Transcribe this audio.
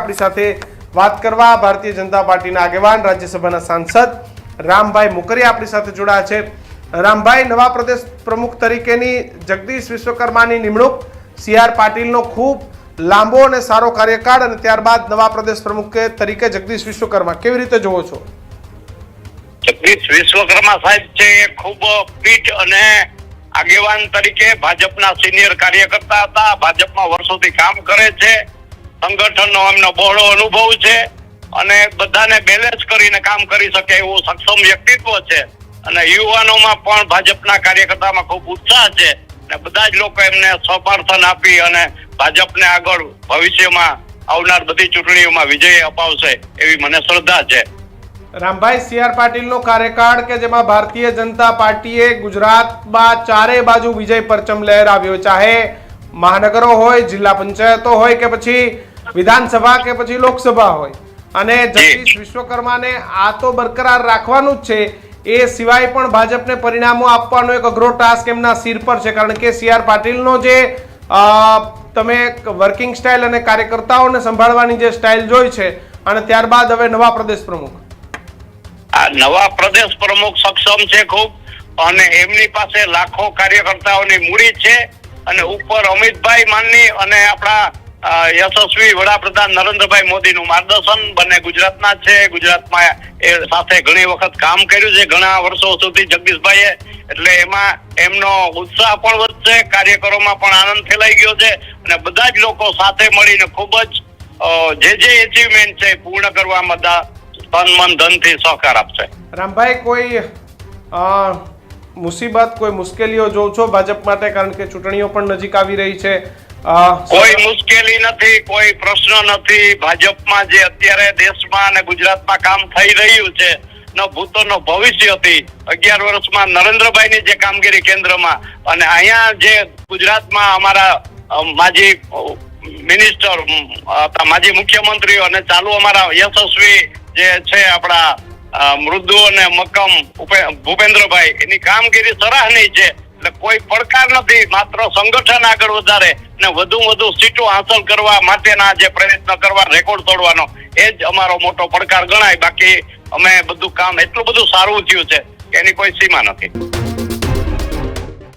આપણી સાથે વાત કરવા ભારતીય જનતા પાર્ટીના આગેવાન, રાજ્યસભાના સાંસદ રામભાઈ મુકરિયા આપણી સાથે જોડાયા છે. રામભાઈ, નવા પ્રદેશ પ્રમુખ તરીકેની જગદીશ વિશ્વકર્માની નિમણૂક, સી પાટીલનો ખૂબ લાંબો અને સારો કાર્યકાળ અને ત્યારબાદ નવા પ્રદેશ પ્રમુખ તરીકે જગદીશ વિશ્વકર્મા કેવી રીતે જોવો છો? જગદીશ વિશ્વકર્મા સાહેબ છે એ ખૂબ પીઠ અને આગેવાન તરીકે ભાજપના સિનિયર કાર્યકર્તા હતા. ભાજપમાં વર્ષોથી કામ કરે છે. સંગઠનનો એમનો બહોળો અનુભવ છે અને બધાને બેલેન્સ કરીને કામ કરી શકે એવું સક્ષમ વ્યક્તિત્વ છે. અને યુવાનોમાં પણ ભાજપના કાર્યકર્તામાં ખૂબ ઉત્સાહ છે અને બધા જ લોકો એમને સમર્થન આપી અને ભાજપને આગળ ભવિષ્યમાં આવનાર બધી ચૂંટણીઓમાં વિજય અપાવશે એવી મને શ્રદ્ધા છે. રામભાઈ સી આર પાટીલનો કાર્યકાળ કે જેમાં ભારતીય જનતા પાર્ટીએ ગુજરાતમાં ચારે બાજુ વિજય પરચમ લહેરાવ્યો, ચાહે મહાનગરો હોય, જિલ્લા પંચાયતો હોય કે પછી વિધાનસભા કે પછી લોકસભા હોય. અને જગદીશ વિશ્વકર્માને આ તો બરકરાર રાખવાનું જ છે. એ સિવાય પણ ભાજપને પરિણામો આપવાનો એક અઘરો ટાસ્ક એમના સિર પર છે. કારણ કે સી આર પાટીલનો જે તમે વર્કિંગ સ્ટાઇલ અને કાર્યકર્તાઓને સંભાળવાની જે સ્ટાઇલ જોઈ છે અને ત્યારબાદ હવે નવા પ્રદેશ પ્રમુખ. આ નવા પ્રદેશ પ્રમુખ સક્ષમ છે ખૂબ અને એમની પાસે લાખો કાર્યકર્તાઓની મૂડી છે. અને ઉપર અમિતભાઈ માનની અને આપણા યશસ્વી વડાપ્રધાન નરેન્દ્રભાઈ મોદીનું માર્ગદર્શન. બંને ગુજરાતના છે. ગુજરાતમાં એ સાથે ઘણી વખત કામ કર્યું છે. ઘણા વર્ષો સુધી જગદીશભાઈએ. એટલે એમાં એમનો ઉત્સાહ પણ વધશે, કાર્યકરોમાં પણ આનંદ ફેલાઈ ગયો છે. અને બધા જ લોકો સાથે મળીને ખૂબ જ જે જે એચિવમેન્ટ છે પૂર્ણ કરવામાં બધા તન મન ધનથી સહકાર આપશે. રામભાઈ, કોઈ મુસીબત, કોઈ મુશ્કેલીઓ જોઉં છો ભાજપ માટે? કારણ કે ચૂંટણીઓ પણ નજીક આવી રહી છે. કોઈ મુશ્કેલી નથી, કોઈ પ્રશ્ન નથી. ભાજપમાં જે અત્યારે દેશમાં અને ગુજરાતમાં કામ થઈ રહ્યું છે નો ભૂતો ન ભવિષ્ય હતી. અગિયાર વર્ષમાં નરેન્દ્રભાઈની જે કામગીરી કેન્દ્રમાં અને અહીંયા જે ગુજરાતમાં અમારા માજી મિનિસ્ટર માજી મુખ્યમંત્રીઓ અને ચાલુ અમારા યશસ્વી જે છે આપણા મૃદુ અને મક્કમ ભૂપેન્દ્રભાઈ, એની કામગીરી સરાહનીય છે. એટલે કોઈ પડકાર નથી, માત્ર સંગઠન આગળ વધારે ને વધુ વધુ સીટો હાંસલ કરવા માટેના જે પ્રયત્ન કરવા, રેકોર્ડ તોડવાનો, એ જ અમારો મોટો પડકાર ગણાય. બાકી અમે બધું કામ એટલું બધું સારું થયું છે એની કોઈ સીમા નથી.